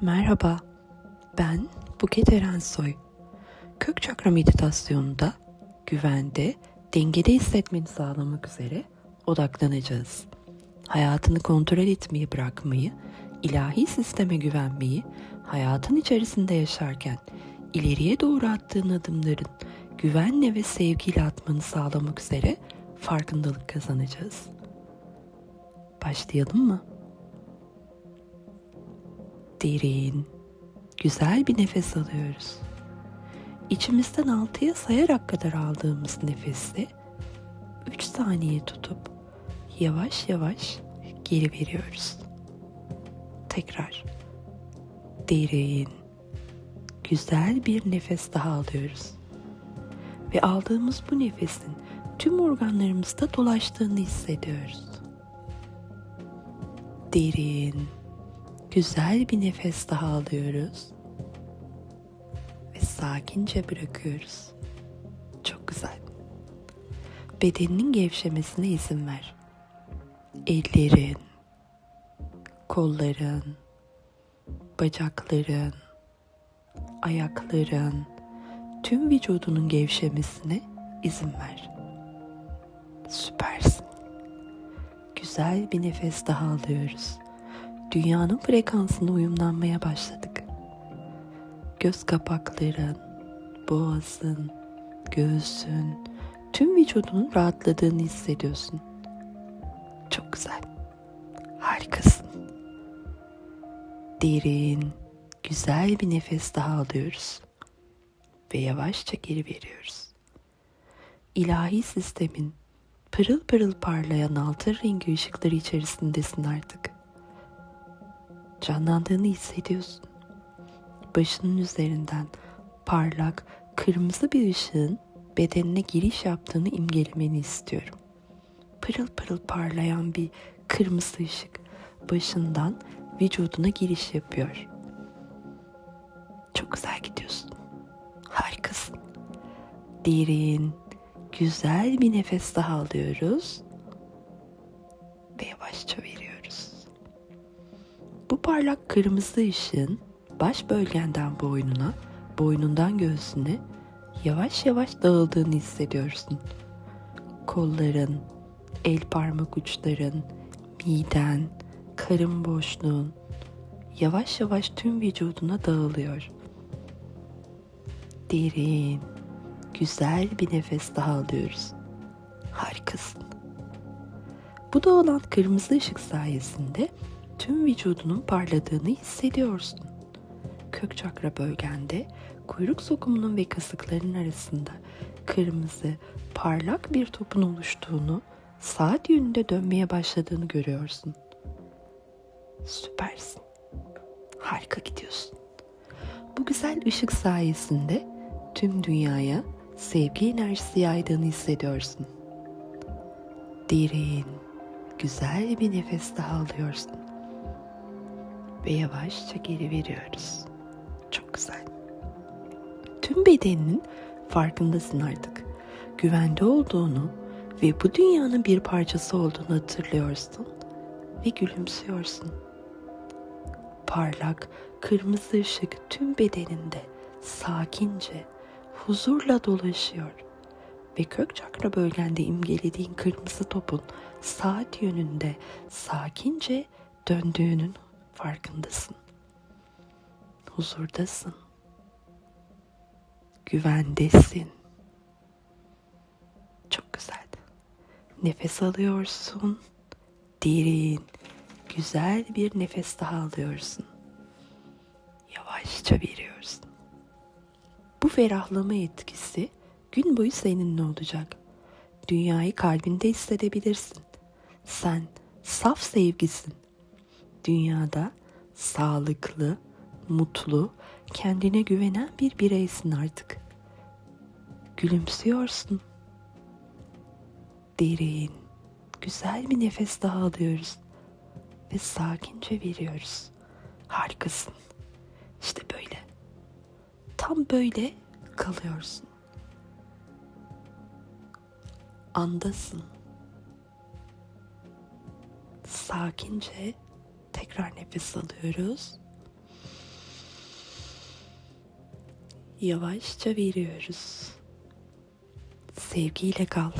Merhaba, ben Buket Erensoy. Kök çakra meditasyonunda güvende, dengede hissetmeni sağlamak üzere odaklanacağız. Hayatını kontrol etmeyi bırakmayı, ilahi sisteme güvenmeyi, hayatın içerisinde yaşarken ileriye doğru attığın adımların güvenle ve sevgiyle atmanı sağlamak üzere farkındalık kazanacağız. Başlayalım mı? Derin, güzel bir nefes alıyoruz. İçimizden altıya sayarak kadar aldığımız nefesi 3 saniye tutup yavaş yavaş geri veriyoruz. Tekrar derin, güzel bir nefes daha alıyoruz. Ve aldığımız bu nefesin tüm organlarımızda dolaştığını hissediyoruz. Derin, güzel bir nefes daha alıyoruz ve sakince bırakıyoruz. Çok güzel. Bedeninin gevşemesine izin ver. Ellerin, kolların, bacakların, ayakların, tüm vücudunun gevşemesine izin ver. Süpersin. Güzel bir nefes daha alıyoruz. Dünyanın frekansına uyumlanmaya başladık. Göz kapakların, boğazın, göğsün, tüm vücudunun rahatladığını hissediyorsun. Çok güzel. Harikasın. Derin, güzel bir nefes daha alıyoruz ve yavaşça geri veriyoruz. İlahi sistemin pırıl pırıl parlayan altın rengi ışıkları içerisindesin artık. Canlandığını hissediyorsun. Başının üzerinden parlak, kırmızı bir ışığın bedenine giriş yaptığını imgelemeni istiyorum. Pırıl pırıl parlayan bir kırmızı ışık başından vücuduna giriş yapıyor. Çok güzel gidiyorsun. Harikasın. Derin, güzel bir nefes daha alıyoruz parlak kırmızı ışığın baş bölgenden boynuna, boynundan göğsüne yavaş yavaş dağıldığını hissediyorsun. Kolların, el parmak uçların, miden, karın boşluğun yavaş yavaş tüm vücuduna dağılıyor. Derin, güzel bir nefes daha alıyoruz. Harikasın. Bu dağılan kırmızı ışık sayesinde tüm vücudunun parladığını hissediyorsun. Kök çakra bölgende kuyruk sokumunun ve kasıkların arasında kırmızı, parlak bir topun oluştuğunu, saat yönünde dönmeye başladığını görüyorsun. Süpersin. Harika gidiyorsun. Bu güzel ışık sayesinde tüm dünyaya sevgi enerjisi yaydığını hissediyorsun. Derin, güzel bir nefes daha alıyorsun. Ve yavaşça geri veriyoruz. Çok güzel. Tüm bedeninin farkındasın artık. Güvende olduğunu ve bu dünyanın bir parçası olduğunu hatırlıyorsun ve gülümsüyorsun. Parlak, kırmızı ışık tüm bedeninde sakince, huzurla dolaşıyor ve kök çakra bölgende imgelediğin kırmızı topun saat yönünde sakince döndüğünün farkındasın. Huzurdasın. Güvendesin. Çok güzel. Nefes alıyorsun. Derin, güzel bir nefes daha alıyorsun. Yavaşça veriyorsun. Bu ferahlama etkisi gün boyu seninle olacak. Dünyayı kalbinde hissedebilirsin. Sen saf sevgisin. Dünyada sağlıklı, mutlu, kendine güvenen bir bireysin artık. Gülümsüyorsun. Derin, güzel bir nefes daha alıyoruz ve sakince veriyoruz. Harikasın. İşte böyle. Tam böyle kalıyorsun. Andasın. Sakince Tekrar nefes alıyoruz. Yavaşça veriyoruz. Sevgiyle kal.